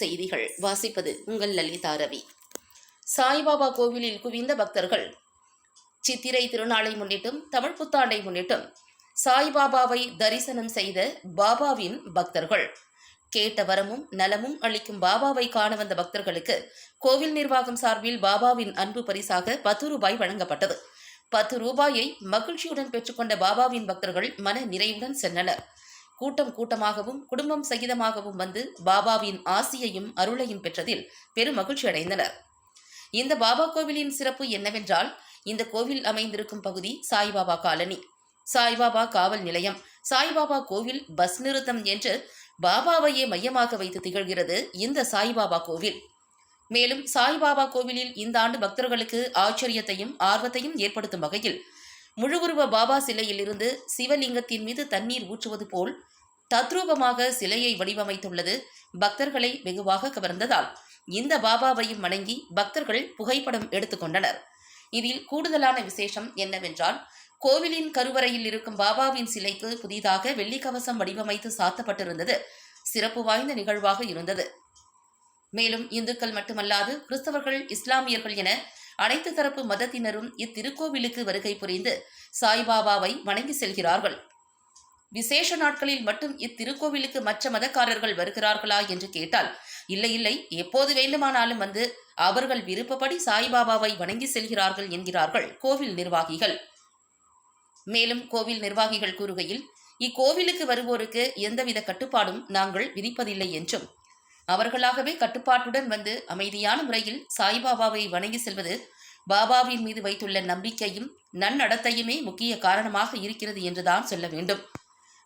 செய்திகள் வாசிப்பது உங்கள் லலிதா ரவி. சாய்பாபா கோவிலில் குவிந்த பக்தர்கள் சித்திரை திருநாளை முன்னிட்டும் தமிழ் புத்தாண்டை முன்னிட்டும் சாய்பாபாவை தரிசனம் செய்த பாபாவின் பக்தர்கள். கேட்ட வரமும் நலமும் அளிக்கும் பாபாவை காண வந்த பக்தர்களுக்கு கோவில் நிர்வாகம் சார்பில் பாபாவின் அன்பு பரிசாக பத்து ரூபாய் வழங்கப்பட்டது. பத்து ரூபாயை மகிழ்ச்சியுடன் பெற்றுக்கொண்ட பாபாவின் பக்தர்கள் மன நிறைவுடன் சென்றனர். கூட்டம் கூட்டமாகவும் குடும்பம் சகிதமாகவும் வந்து பாபாவின் ஆசியையும் அருளையும் பெற்றதில் பெரும் மகிழ்ச்சி அடைந்தனர். இந்த பாபா கோவிலின் சிறப்பு என்னவென்றால் இந்த கோவில் அமைந்திருக்கும் பகுதி சாய்பாபா காலனி. சாய்பாபா காவல் நிலையம். சாய்பாபா கோவில் பஸ் நிறுத்தம் என்று பாபாவையே மையமாக வைத்து திகழ்கிறது இந்த சாய்பாபா கோவில். மேலும் சாய்பாபா கோவிலில் இந்த ஆண்டு பக்தர்களுக்கு ஆச்சரியத்தையும் ஆர்வத்தையும் ஏற்படுத்தும் வகையில் முழுவுருவ பாபா சிலையிலிருந்து சிவலிங்கத்தின் மீது தண்ணீர் ஊற்றுவது போல் தத்ரூபமாக சிலையை வடிவமைத்துள்ளது. பக்தர்களை வெகுவாக கவர்ந்ததால் இந்த பாபாவையும் வணங்கி பக்தர்கள் புகைப்படம் எடுத்துக்கொண்டனர் இதில் கூடுதலான விசேஷம் என்னவென்றால் கோவிலின் கருவறையில் இருக்கும் பாபாவின் சிலைக்கு புதிதாக வெள்ளிக்கவசம் வடிவமைத்து சாத்தப்பட்டிருந்தது. சிறப்பு வாய்ந்த நிகழ்வாக இருந்தது. மேலும் இந்துக்கள் மட்டுமல்லாது கிறிஸ்தவர்கள் இஸ்லாமியர்கள் என அனைத்து தரப்பு மதத்தினரும் இத்திருக்கோவிலுக்கு வருகை புரிந்து சாய்பாபாவை வணங்கி செல்கிறார்கள். விசேஷ நாட்களில் மட்டும் இத்திருக்கோவிலுக்கு மற்ற மதக்காரர்கள் வருகிறார்களா என்று கேட்டால் இல்லை இல்லை எப்போது வேண்டுமானாலும் வந்து அவர்கள் விருப்பப்படி சாய்பாபாவை வணங்கி செல்கிறார்கள் என்கிறார்கள் கோவில் நிர்வாகிகள். மேலும் கோவில் நிர்வாகிகள் கூறுகையில் இக்கோவிலுக்கு வருவோருக்கு எந்தவித கட்டுப்பாடும் நாங்கள் விதிப்பதில்லை என்றும் அவர்களாகவே கட்டுப்பாட்டுடன் வந்து அமைதியான முறையில் சாய்பாபாவை வணங்கி செல்வது பாபாவின் மீது வைத்துள்ள நம்பிக்கையும் நன்னடத்தையுமே முக்கிய காரணமாக இருக்கிறது என்றுதான் சொல்ல வேண்டும்.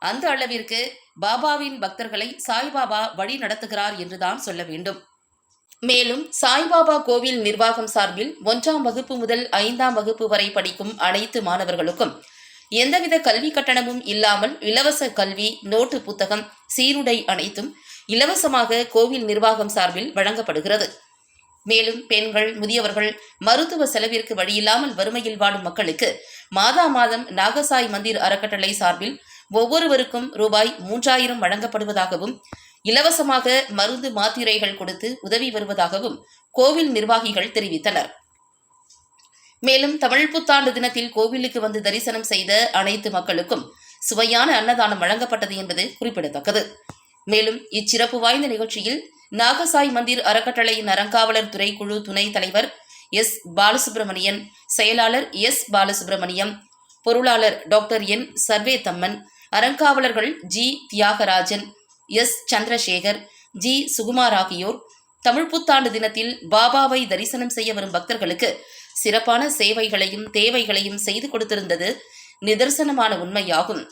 அந்த அளவிற்கு பாபாவின் பக்தர்களை சாய்பாபா வழி நடத்துகிறார் என்றுதான் சொல்ல வேண்டும். மேலும் சாய்பாபா கோவில் நிர்வாகம் சார்பில் ஒன்றாம் வகுப்பு முதல் ஐந்தாம் வகுப்பு வரை படிக்கும் அனைத்து மாணவர்களுக்கும் எந்தவித கல்வி கட்டணமும் இல்லாமல் இலவச கல்வி நோட்டு புத்தகம் சீருடை அனைத்தும் இலவசமாக கோவில் நிர்வாகம் சார்பில் வழங்கப்படுகிறது. மேலும் பெண்கள் முதியவர்கள் மருத்துவ செலவிற்கு வழியில்லாமல் வறுமையில் வாடும் மக்களுக்கு மாதா மாதம் நாகசாய் மந்திர் அறக்கட்டளை சார்பில் ஒவ்வொருவருக்கும் ரூபாய் மூன்றாயிரம் வழங்கப்படுவதாகவும் இலவசமாக மருந்து மாத்திரைகள் கொடுத்து உதவி வருவதாகவும் கோவில் நிர்வாகிகள் தெரிவித்தனர். மேலும் தமிழ் புத்தாண்டு தினத்தில் கோவிலுக்கு வந்து தரிசனம் செய்த அனைத்து மக்களுக்கும் சுவையான அன்னதானம் வழங்கப்பட்டது என்பது குறிப்பிடத்தக்கது. மேலும் இச்சிறப்பு வாய்ந்த நிகழ்ச்சியில் நாகசாய் மந்திர் அறக்கட்டளையின் அறங்காவலர் துறைக்குழு துணைத் தலைவர் எஸ். பாலசுப்ரமணியன் செயலாளர் எஸ். பாலசுப்ரமணியம் பொருளாளர் doctor N. Sarve Thamman அறங்காவலர்கள் G. Thiyagarajan S. Chandrasekar G. Sukumar ஆகியோர் தமிழ் புத்தாண்டு தினத்தில் பாபாவை தரிசனம் செய்ய வரும் பக்தர்களுக்கு சிறப்பான சேவைகளையும் தேவைகளையும் செய்து கொடுத்திருந்தது நிதர்சனமான உண்மையாகும்.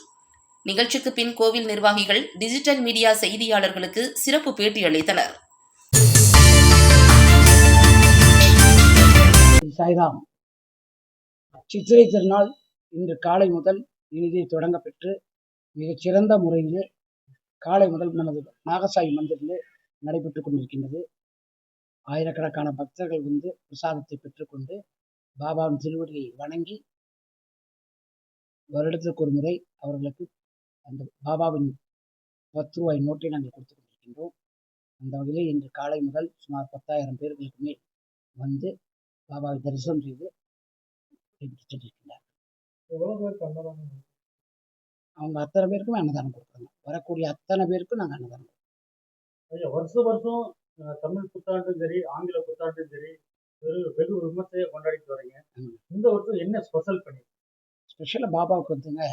நிகழ்ச்சிக்கு பின் கோவில் நிர்வாகிகள் டிஜிட்டல் மீடியா செய்தியாளர்களுக்கு சிறப்பு பேட்டி அளித்தனர். சாய்ராம் சித்திரை திருநாள் இன்று காலை முதல் இனிதே தொடங்கப்பெற்று மிகச்சிறந்த முறையில் காலை முதல் நமது நாகசாயி மந்திரில் நடைபெற்று கொண்டிருக்கின்றது. ஆயிரக்கணக்கான பக்தர்கள் வந்து பிரசாதத்தை பெற்றுக்கொண்டு பாபாவின் திருவடியை வணங்கி வருடத்திற்கு ஒரு முறை அவர்களுக்கு அந்த பாபாவின் பத்து ரூபாய் நோட்டை நாங்கள் கொடுத்து கொண்டிருக்கின்றோம் அந்த வகையில் இன்று காலை முதல் சுமார் பத்தாயிரம் பேர்களுக்கு மேல் வந்து பாபாவை தரிசனம் செய்து சென்றிருக்கின்றார் அவங்க அத்தனை பேருக்கும் அன்னதானம் கொடுக்குறாங்க வரக்கூடிய அத்தனை பேருக்கும் நாங்கள் அன்னதானம் கொடுக்குறோம் வருஷம் வருஷம் தமிழ் புத்தாண்டும் சரி ஆங்கில புத்தாண்டும் சரி வெகு விமர்சையா கொண்டாடிட்டு வரீங்க. இந்த வருஷம் என்ன ஸ்பெஷல் பண்ணி ஸ்பெஷலாக பாபாவுக்கு வந்துங்க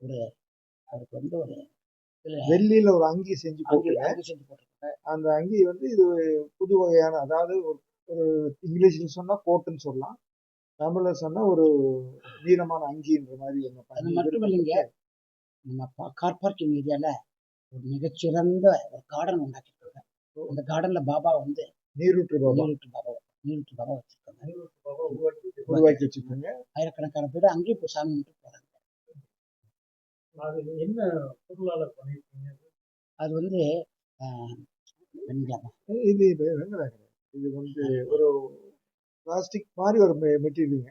ஒரு அவருக்கு வந்து ஒரு வெள்ளியில ஒரு அங்கி செஞ்சு அங்கி போட்டு அங்கி செஞ்சு போட்டிருக்காங்க அந்த அங்கி வந்து இது புது வகையான அதாவது ஒரு ஒரு இங்கிலீஷ்ல சொன்னா கோட்டுன்னு சொல்லலாம். தமிழ்ல சொன்னா ஒரு நீளமான அங்கின்ற மாதிரி எங்க அது மட்டும் இல்லைங்க. நம்ம கார் பார்க்கிங் ஏரியாவில் ஒரு மிகச்சிறந்த ஒரு கார்டன் உண்டாக்கியிருக்காங்க. அந்த கார்டனில் பாபா வந்து நீரூற்று பாபா. நீரூற்று பாபா நீரூற்று பாபா வச்சிருக்காங்க. உருவாக்கி வச்சிருக்காங்க. ஆயிரக்கணக்கான பேர் அங்கேயும் இப்போ சாமி கும்பிட்டு போகிறாங்க அது என்ன பொருளாளர் பண்ணிருக்கீங்க அது வந்து இது இது இது வந்து ஒரு பிளாஸ்டிக் மாதிரி ஒரு மெட்டீரியலுங்க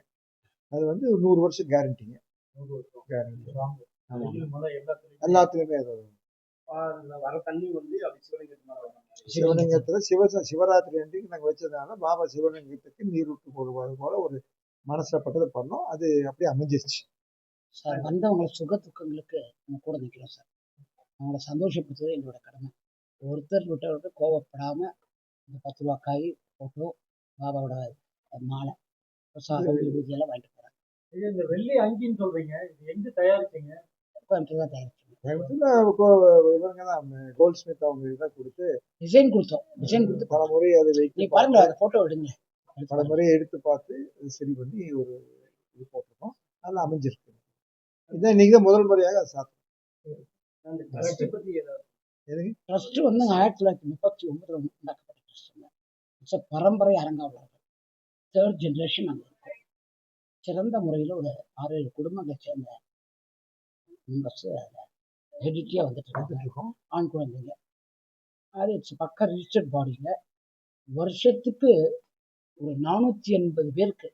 அது வந்து நூறு வருஷம் கேரண்டிங்க நூறு வருஷம். கேரண்டி எல்லாத்துலயும். எல்லாத்துலயுமே அது வர தண்ணி வந்து. சிவலிங்கத்துல சிவ சிவராத்திரி அன்றைக்கு நாங்க வச்சதுனால பாபா சிவலிங்கத்துக்கு நீர் விட்டு போடுவது போல ஒரு மனசுலப்பட்டதை பண்ணோம். அது அப்படியே அமைஞ்சிருச்சு. சார் வந்தவங்களை சுக துக்கங்களுக்கு நம்ம கூட நிற்கிறோம் சார். அவங்கள சந்தோஷப்படுத்துவது எங்களோட கடமை. ஒருத்தர் விட்டவருக்கு கோவப்படாம இந்த பத்து ரூபா காய் போட்டோ பாபாவோட மாலை பிரசாதம் விபூதியெல்லாம் வாங்கிட்டு போகிறாங்க இது இந்த வெள்ளி அங்கின்னு சொல்றீங்க. இது எங்க தயாரிச்சீங்க? கோயம்புத்தூர் தான் தயாரிச்சோம் கோல்ட் ஸ்மித் அவங்க இதை கொடுத்து டிசைன் கொடுத்தோம். டிசைன் கொடுத்து பல முறை அதை நீ வைத்து பாருங்க அந்த போட்டோ எடுங்க. பல. முறை எடுத்து பார்த்து அது சரி பண்ணி ஒரு இது போட்டிருக்கோம். நல்லா அமைஞ்சிருக்கு. இதான் இன்னைக்கு தான் முதல் முறையாக அது சாப்பிட்டோம். அந்த ட்ரஸ்ட் வந்து ஆயிரத்தி தொள்ளாயிரத்தி முப்பத்தி ஒன்பதுல உண்டாக்கப்பட்ட ட்ரஸ்ட்டுங்க இட்ஸ் பரம்பரை அரங்காவலர்கள் தேர்ட் ஜென்ரேஷன் அங்கே இருக்கும் சிறந்த முறையில் ஒரு ஆறு ஏழு குடும்பங்களை சேர்ந்த மெம்பர்ஸ் அதில் ஹெடிட்டியாக வந்துட்டு இருக்கோம் ஆண் குழந்தைங்க. அது இட்ஸ் பக்க ரிஜிஸ்டர்ட் பாடியில் வருஷத்துக்கு ஒரு நானூற்றி எண்பது பேருக்கு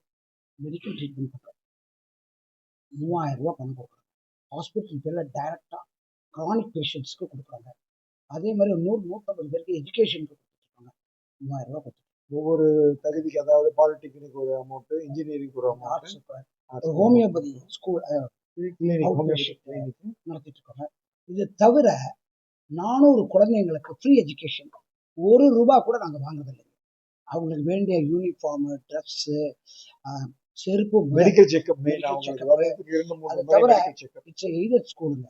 மெடிக்கல் ட்ரீட்மெண்ட் பண்ணுறோம் மூவாயிரம் ரூபா பணம் கொடுக்குறோம் ஹாஸ்பிட்டல் பேரில் டைரெக்டாக க்ரானிக் பேஷண்ட்ஸ்க்கு கொடுக்குறாங்க. அதே மாதிரி நூறு நூற்றம்பது பேருக்கு எஜுகேஷனுக்கு கொடுத்துருக்காங்க மூவாயிரம் ரூபா கொடுத்து ஒவ்வொரு தகுதிக்கு அதாவது பாலிடெக்னிக் ஒரு அமௌண்ட் இன்ஜினியரிங் ஒரு அமௌண்ட் ஹோமியோபதி ஸ்கூல் நடத்திட்டு இருக்காங்க இது தவிர நானூறு குழந்தைங்களுக்கு ஃப்ரீ எஜுகேஷன் ஒரு ரூபா கூட நாங்கள் வாங்குறதில்லை. அவங்களுக்கு வேண்டிய யூனிஃபார்மு ட்ரெஸ்ஸு செருப்பு மெடிக்கல் செக்அப் மெயின் முறை தவிர இட்ஸ் எய்டட் ஸ்கூலுங்க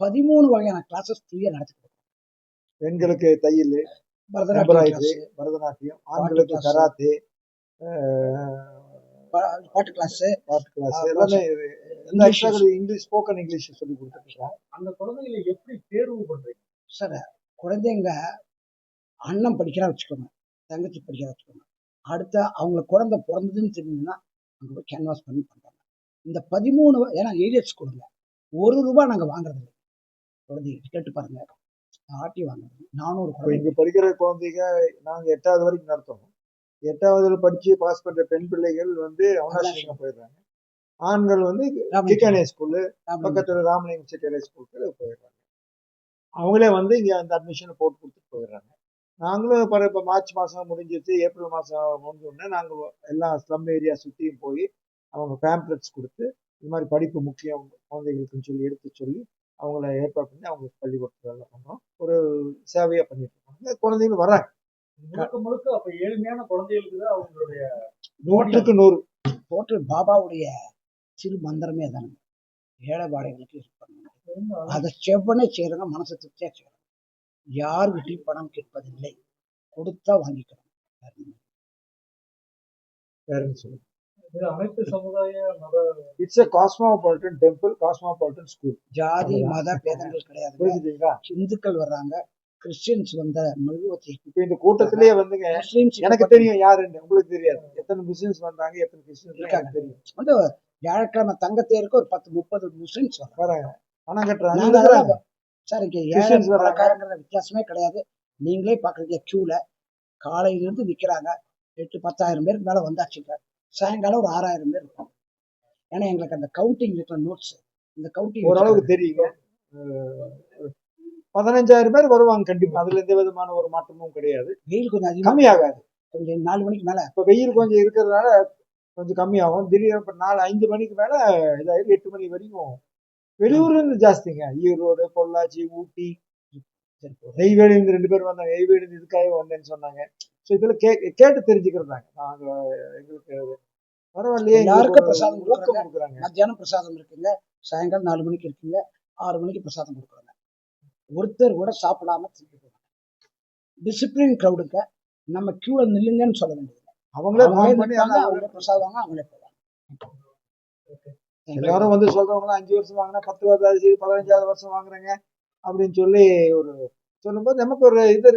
பதிமூணு வகையான கிளாஸஸ் ஃப்ரீயாக நடத்தி கொடுக்குறோம் பெண்களுக்கு தையல் பரதநாட்டியம் பரதநாட்டியம் ஆண்களுக்கு. கராத்தே பாட்டு கிளாஸு பாட்டு கிளாஸ் எல்லாமே எல்லா இங்கிலீஷ் ஸ்போக்கன் இங்கிலீஷ் சொல்லி கொடுத்துருக்கோம் அந்த குழந்தைகளை எப்படி தேர்வு பண்றீங்க? சார் குழந்தைங்க அண்ணன் படிக்கிறா வச்சுக்கோங்க தங்கச்சி படிக்கிறா வச்சுக்கோங்க. அடுத்த அவங்க குழந்தை பிறந்ததுன்னு தெரிஞ்சதுன்னா அங்கே போய் கேன்வாஸ் பண்ணி பண்ணுறாங்க இந்த பதிமூணு ஏன்னா ஏரியட்ஸ் கொடுங்க. ஒரு ரூபா நாங்கள் வாங்குறது குழந்தைங்க கேட்டு பாருங்க. ஆட்டி வாங்குறது நானூறு குழந்தைங்க இங்க படிக்கிற குழந்தைங்க நாங்க எட்டாவது வரைக்கும் நடத்துறோம். எட்டாவதுல படிச்சு பாஸ் பண்ற பெண் பிள்ளைகள் வந்து அவனாசிங்க போயிடுறாங்க. ஆண்கள் வந்து சிக்கனே ஸ்கூலு பக்கத்துல ராமலிங்கம் செட்டியாரை ஸ்கூலுக்கு போயிடுறாங்க. அவங்களே வந்து இங்க அந்த அட்மிஷனை போட்டு கொடுத்துட்டு போயிடுறாங்க. நாங்களும் இப்போ இப்போ மார்ச் மாதம் முடிஞ்சிச்சு ஏப்ரல் மாதம் முடிஞ்ச உடனே நாங்கள் எல்லா ஸ்லம் ஏரியா சுற்றியும் போய் அவங்க பேம்ப்ளெட்ஸ் கொடுத்து இது மாதிரி படிப்பு முக்கியம் குழந்தைகளுக்குன்னு சொல்லி எடுத்து சொல்லி அவங்கள ஏற்பாடு பண்ணி அவங்களுக்கு பள்ளிக்கூடத்தில் பண்ணுறோம் ஒரு சேவையாக பண்ணிட்டு இருக்காங்க. குழந்தைகள் வர்றாங்க முழுக்க முழுக்க அப்ப ஏழ்மையான குழந்தைகளுக்கு தான் அவங்களுடைய நூற்றுக்கு நூறு. டோட்டல் பாபாவுடைய சிறு மந்திரமே தானுங்க ஏழை பாடைகளுக்கு ஹெல்ப் பண்ணணும். அதை செவ்வனே செய்யறவங்க மனசு திருப்தியா செய்யணும். யாருக்கிட்டையும் பணம் கேட்பதில்லை. கொடுத்தா வாங்கிக்கணும் வேறுன்னு சொல்லி. இது அனைத்து சமுதாய மத it's a cosmopolitan temple cosmopolitan school ஜாதி மத பேதங்கள் கிடையாது. புரிஞ்சுட்டீங்களா இந்துக்கள் வர்றாங்க. கிறிஸ்டியன்ஸ் வந்த மெழுகுவத்தி இப்போ இந்த கூட்டத்திலேயே வந்துங்க முஸ்லீம்ஸ் எனக்கு தெரியும் யாருன்னு. உங்களுக்கு தெரியாது. எத்தனை முஸ்லிம்ஸ் வந்தாங்க எத்தனை கிறிஸ்டின்ஸ் இருக்காங்க. தெரியும். வந்து வியாழக்கிழமை தங்கத்தேருக்கு ஒரு பத்து முப்பது முஸ்லிம்ஸ் வர்றாங்க. வராங்க பணம் கட்டுறாங்க. சார் இங்க ஏழை. பணக்காரங்கிற வித்தியாசமே கிடையாது. நீங்களே பாக்குறீங்க கியூல காலையில இருந்து நிக்கிறாங்க எட்டு பத்தாயிரம் பேருக்கு மேல வந்தாச்சுங்க சாயங்காலம் ஒரு ஆறாயிரம் பேர் இருக்கும். ஏன்னா எங்களுக்கு அந்த கவுண்டிங் இருக்கிற நோட்ஸ் இந்த கவுண்டிங் ஓரளவுக்கு தெரியுங்க. பதினஞ்சாயிரம் பேர் வருவாங்க கண்டிப்பா. அதுல எந்த விதமான ஒரு மாற்றமும் கிடையாது. வெயில் கொஞ்சம் அதிகமா கம்மியாகாது. கொஞ்சம் நாலு மணிக்கு மேல. இப்ப வெயில் கொஞ்சம் இருக்கிறதுனால கொஞ்சம் கம்மியாகும். திடீர்னு இப்ப நாலு ஐந்து மணிக்கு மேல இதாயிரும். எட்டு மணி வரைக்கும் வெளியூர்ல இருந்து ஜாஸ்திங்க ஈரோடு பொள்ளாச்சி ஊட்டி நெய்வேலி இருந்து ரெண்டு பேர் வந்தாங்க. நெய்வேலி இதுக்காக வந்தேன்னு சொன்னாங்க. ஸோ இதெல்லாம் கே கேட்டு தெரிஞ்சுக்கிறதாங்க நாங்க எங்களுக்கு அது பரவாயில்லையே. எங்களுக்கு எல்லாருக்கும் ஒரு பிரசாதம் ஊக்கம் கொடுக்குறாங்க. மத்தியானம் பிரசாதம் இருக்குங்க. சாயங்காலம் நாலு மணிக்கு இருக்குங்க. ஆறு மணிக்கு பிரசாதம் கொடுக்குறாங்க. ஒருத்தர் கூட சாப்பிடாம திருப்பி போவாங்க டிசிப்ளின் க்ரௌடுக்கு நம்ம கியூல நில்லுங்கன்னு சொல்ல வேண்டியது அவங்களே அவங்களே பிரசாதம் வாங்க அவங்களே போவாங்க. எல்லாரும் வந்து சொல்றவங்க அஞ்சு வருஷம் வாங்கினா பத்து வருஷம் பதினஞ்சாவது வருஷம் வாங்குறாங்க அப்படின்னு சொல்லி ஒரு சொல்லும்போது நமக்கு ஒரு இது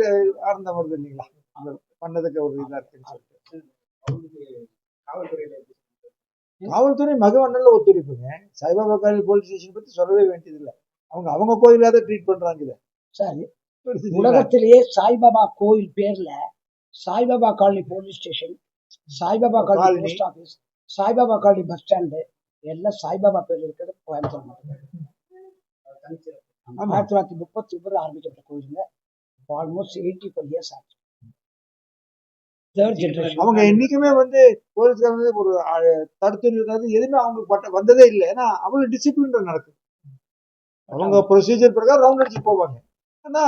ஆனந்தம் வருது இல்லைங்களா? அந்த பண்ணதுக்கு ஒரு இதா இருக்குன்னு சொல்லிட்டு. காவல்துறை மகவண்ணல்ல ஒத்துழைப்புங்க. சாய்பாபா காலேஜ் போலீஸ் ஸ்டேஷன் பத்தி சொல்லவே வேண்டியதில்லை. அவங்க அவங்க கோயிலாத ட்ரீட் பண்றாங்க இதை. சரி? உலகத்திலேயே சாய்பாபா கோயில் பேர்ல Saibaba colony police station Saibaba colony. Post office Saibaba colony bus stand எல்லாம் சாய்பாபா பேர்ல இருக்கிறது கோயம்புத்தூர் மட்டும்தான். ஆமா. ஆயிரத்தி தொள்ளாயிரத்தி முப்பத்தி ஒன்பது ஆரம்பிக்கப்பட்ட கோயிலுங்க. ஆல்மோஸ்ட் எயிட்டி ஃபைவ் இயர்ஸ் ஆச்சு. அவங்க என்னைக்குமே வந்து போலீஸ்காரங்க வந்து ஒரு தடுத்து நிறுத்தாது. எதுவுமே அவங்களுக்கு பட்ட வந்ததே இல்லை. ஏன்னா அவ்வளவு டிசிப்ளின் நடக்குது அவங்க ப்ரொசீஜர் பிரகாரம் ரவுண்ட் அடிச்சு போவாங்க. ஆனா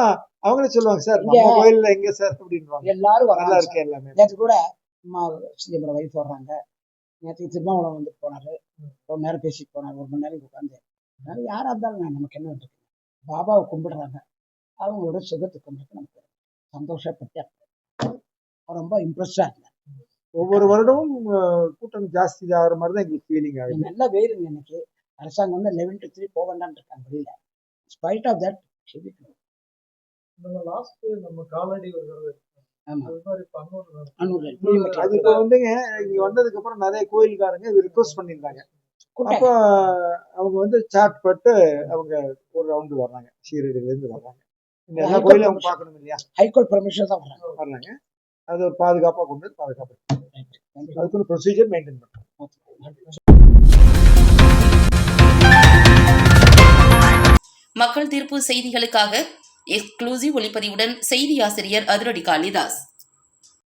அவங்களே சொல்லுவாங்க சார் நம்ம கோயில்ல எங்க சார்? அப்படின்வாங்க எல்லாரும் நல்லா இருக்கு எல்லாமே. நேற்று கூட அம்மா வைஃப் வர்றாங்க. நேற்று திருமாவளம் வந்துட்டு போனாரு. ரொம்ப நேரம் பேசிட்டு போனாரு ஒரு மணி நேரம் உட்காந்து அதனால யாரா இருந்தாலும் நான் நமக்கு என்ன இருக்கு பாபாவை கும்பிடுறாங்க. அவங்களோட சுகத்தை கும்பிட்டு நமக்கு சந்தோஷப்பட்டு ரொம்ப இம்ப்ரெஸ்டா இருந்தேன் ஒவ்வொரு வருடமும் கூட்டம் ஜாஸ்தி ஆகிற மாதிரி தான் எங்களுக்கு ஃபீலிங் ஆகுது. நல்ல வெயிலுங்க எனக்கு. அரசாங்கம் வந்து லெவன் டு த்ரீ போக வேண்டாம்னு இருக்காங்க வெளியில. ஸ்பைட் ஆஃப் தட் நம்ம லாஸ்ட் நம்ம காலடி ஒரு அது இப்போ வந்துங்க இங்க வந்ததுக்கு அப்புறம் நிறைய கோயில்காரங்க ரிக்வஸ்ட் பண்ணியிருந்தாங்க. அப்போ அவங்க வந்து சாட் பட்டு அவங்க ஒரு ரவுண்டு வர்றாங்க. ஷீரடியில இருந்து வர்றாங்க. இந்த எல்லா கோயிலும் அவங்க பார்க்கணும் இல்லையா? ஹைகோர்ட் பெர்மிஷன் தான் வர்றாங்க. வர்றாங்க. அது ஒரு பாதுகாப்பா கொண்டு வந்து பாதுகாப்பு. ப்ரொசீஜர் மெயின்டைன் பண்ணுறோம் மக்கள் தீர்ப்பு செய்திகளுக்காக எக்ஸ்க்ளூசிவ் ஒளிப்பதிவுடன் செய்தி ஆசிரியர் அதிரடி காளிதாஸ்.